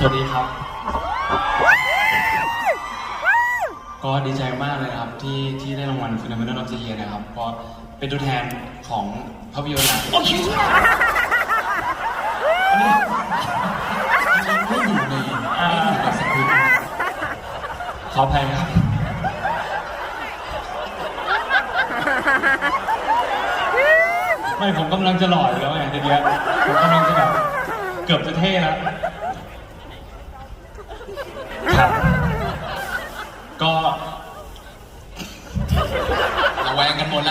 สวัสดีครับ ก็ดีใจมากเลยครับที่ที่ได้รางวัลฟิโนเมนอลออฟเดเยียนะครับก็เป็นตัวแทนของภาพยนตร์โอเยไม่ยู่ไม่อยู่ในสคริปขออภัยครับไม่ผมกำลังจะหล่ออยู่แล้วไงเดี๋ยวผมกำลังจะแบบเกือบจะเท่แล้ว ก็ระแวงกันหมดแล้ว